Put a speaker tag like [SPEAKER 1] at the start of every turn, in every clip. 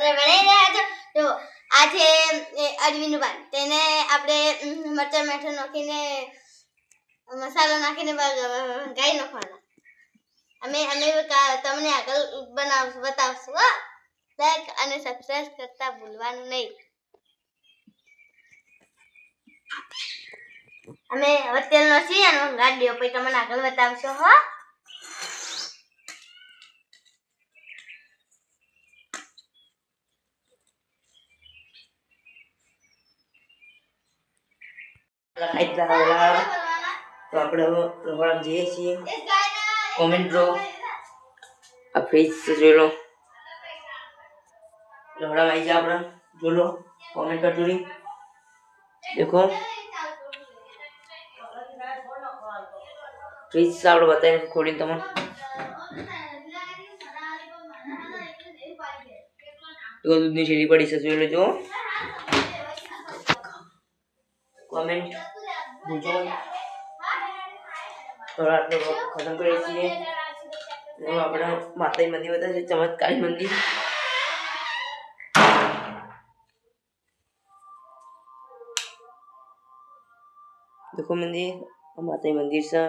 [SPEAKER 1] રાત્રે બનાવી રહ્યા અડવીનું પાન તેને આપણે મરચાં, મીઠું નાખીને, મસાલો નાખીને ગાઈ નાખવાના. અમે અમે તમને આગળ બનાવશું, બતાવશું, હા. લાઈક અને સબસ્ક્રાઇબ કરતા ભૂલવાનું નહીં. અમે હવે તેલનો છીએ અને ગાડીઓ પછી તમને આગળ બતાવશો, હો.
[SPEAKER 2] લાઈટ લાવવા તો આપણે હવે રહોડા જઈએ છીએ. કોમેન્ટ રો આ ફ્રીજ જોઈ લો. રહોડા આવી જાય આપણે. જોઈ લો. કોમેન્ટ કરજો રી દેખો. ફ્રીજ આપણે બતાવીને ખોલીને તમને. દૂધની છેલી પડી છે, જોઈ લેજો કોમેન્ટ ભૂલજો નહીં. તો આટલો vlog ખતમ કરીએ છીએ હવે આપણે માતાજી મંદિર બતાવે છે ચમત્કારી મંદિર દેખો મંદિર આ માતાજી મંદિર છે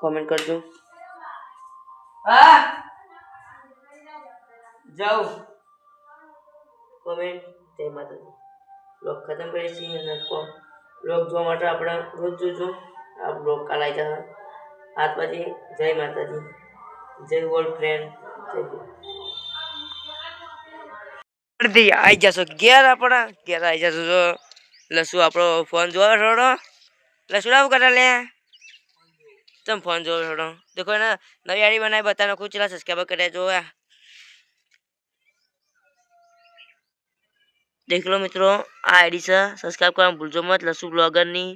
[SPEAKER 2] કોમેન્ટ કરજો હા જાઓ કોમેન્ટ જય માતાજી બ્લોગ ખતમ કરીએ છીએ અને બ્લોગ જોવા માટે આપણે રોજ જોજો આ બ્લોગ કાલ આવી જશે હાથ પછી જય માતાજી જય ઓલ્ડ ફ્રેન્ડ જય આવી જશો ઘેર આપણા ઘેર આવી જશો જો લસુ આપણો ફોન જોવા થોડો લસુ આવું કરે લે તમે ફોન જોવો થોડો દેખો એને નવી આડી બનાવી બતાવો ખૂબ ચલા સબસ્ક્રાઈબર કર્યા જોવા દેખ લો મિત્રો, આ આઈડી છે. સબસ્ક્રાઇબ કરવાનું ભૂલજો મત. લસુ બ્લોગરની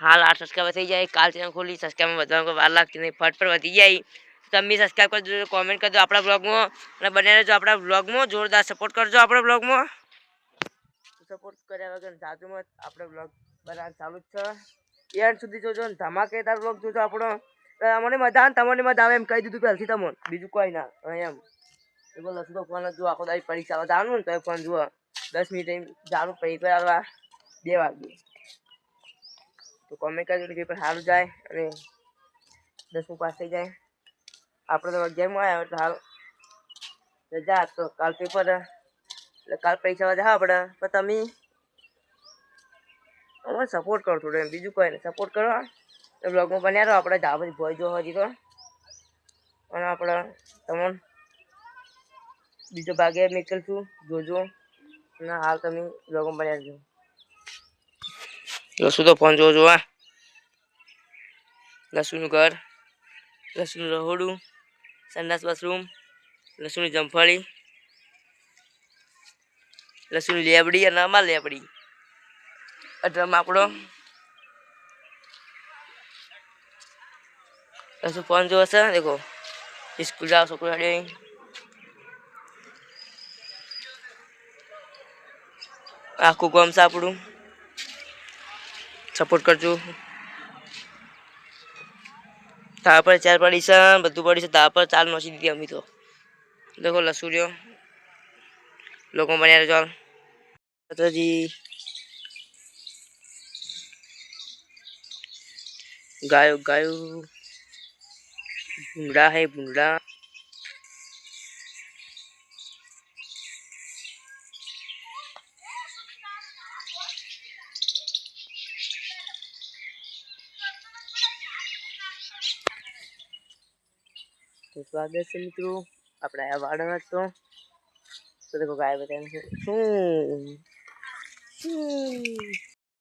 [SPEAKER 2] હાલ આઠ સબસ્ક્રાઈબર થઈ જાય. કાલ ચેનલ ખોલી સબસ્ક્રાઈબમાં વધવાનું વાર લાગતી નહીં. ફટ પર વધી જાય. તમે સબસ્ક્રાઈબ કરજો કોમેન્ટ કરજો આપણા બ્લોગમાં. અને બને રહેજો આપણા બ્લોગમાં. જોરદાર સપોર્ટ કરજો આપણા બ્લોગમાં. સપોર્ટ કર્યા વગર જાજુ મત. આપણે બ્લોગ બનાવવાનું ચાલુ જ છે. એન્ડ સુધી જોજો ને ધમાકેદાર બ્લોગ જોજો આપણો. અમને મજા આવે તમને મજા આવે એમ કહી દીધું પહેલથી તમને. બીજું કોઈ ના. એમ એ બોલો લસુ તો ફોન જ આખો દાડી પરીક્ષા જવાનું ને તો ફોન જુઓ. દસ મિનિટ જાણું પછી આવવા બે વાગે. તો કોમેન્ટ કરજો પેપર સારું જાય અને દસમું પાસ થઈ જાય. આપણે તો અગિયારમાં આવ્યા એટલે હાલ રજા તો કાલ પેપર એટલે કાલ પરીક્ષા જાવ આપણે પણ તમે અમારે સપોર્ટ કરો થોડો એમ. બીજું કોઈ નહીં. સપોર્ટ કરો. તો બ્લોગમાં બન્યા રહો. આપણે બધી જો હજી તો. અને આપણે તમને બીજો ભાગે નીકળશું જોજો. અને હાલ તમે લોગો બન્યા છો લસુ તો ફોન જોજો આ લસુનું ઘર, લસુનું રહોડું, સંડાસ બાથરૂમ, લસુની જમફળી, લસુની લેબડી અને અમાર લેબડી. અઢાર આપણો લસુ ફોન જોવો છે, દેખો. સ્કૂલ જાવ છોકરો આખું ગામ આપણું સપોર્ટ કરજો. તાર પર ચાર પડી છે, બધું પડી છે તાર પર ચાલ નોસી દીધી અમી તો. દેખો લસુરિયો લોકો બન્યા રહેજો માતાજી. ગાયો ગાયો. ભૂંડા હે ભૂંડા તો સ્વાગત છે મિત્રો. આપણે આ વાડમાં તો તો દેખો ગાય બતાવે શું? શું?